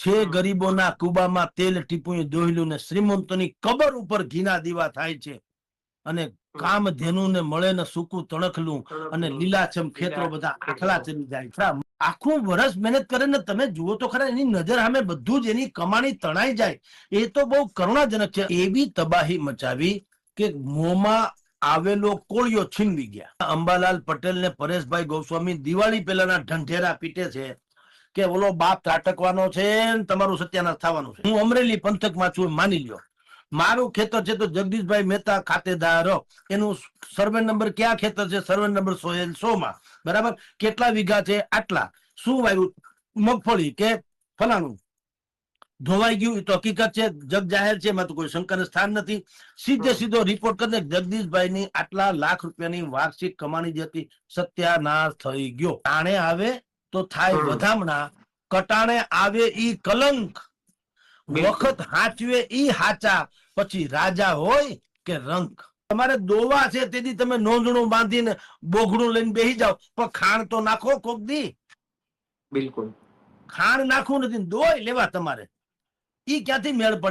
છે ગરીબોના કુબામાં તેલ ટીપું દોહેલું ને શ્રીમંતોની કબર ઉપર ઘીના દીવા થાય છે અને કામ ને મળે ને સૂકું તણખલું અને લીલાછમ ખેતરો બધા આખલા ચડી જાય. આખું વર્ષ મહેનત કરે ને તમે જુઓ તો ખરા એની નજર સામે બધું જ એની કમાણી તણાઈ જાય. એ તો બહુ કરુણાજનક છે. એવી તબાહી મચાવી કે મોંમાં આવેલો કોળિયો છીનવી ગયા. અંબાલાલ પટેલ ને પરેશભાઈ ગોસ્વામી દિવાળી પહેલાના ઢંઢેરા પીટે છે. કે ઓલો બાપ ત્રાટકવાનો છે તમારું સત્યાનાશ થવાનું છે. હું અમરેલી પંથકમાં છું માની લ્યો. મારું ખેતર છે તો જગદીશભાઈ મહેતા ખાતેદાર એનું સર્વે નંબર ક્યાં ખેતર છે? સર્વે નંબર સો સો માં. બરાબર? કેટલા વીઘા છે? આટલા. શું વાયુ મગફળી કે ફલાણું? ધોવાઈ ગયું એ તો હકીકત છે. જગ જાહેર છે, એમાં તો કોઈ શંકાને સ્થાન નથી. સીધે સીધો રિપોર્ટ કરીને જગદીશભાઈ ની આટલા લાખ રૂપિયાની વાર્ષિક કમાણી જે સત્યાનાશ થઈ ગયો. આણે આવે તો થાય. વધામણા કટાણે આવે ઈ કલંક વખત હાચવે ઈ હાચા પછી રાજા હોય કે રંક. તમારે દોવા છે તેથી તમે નોંધણું બાંધીને બોઘડું લઈને બેસી જાઓ પણ ખાણ તો નાખો કોક દી. બિલકુલ. ખાણ નાખવું નથી દોય લેવા તમારે. ઈ ક્યાંથી મેળ પડે?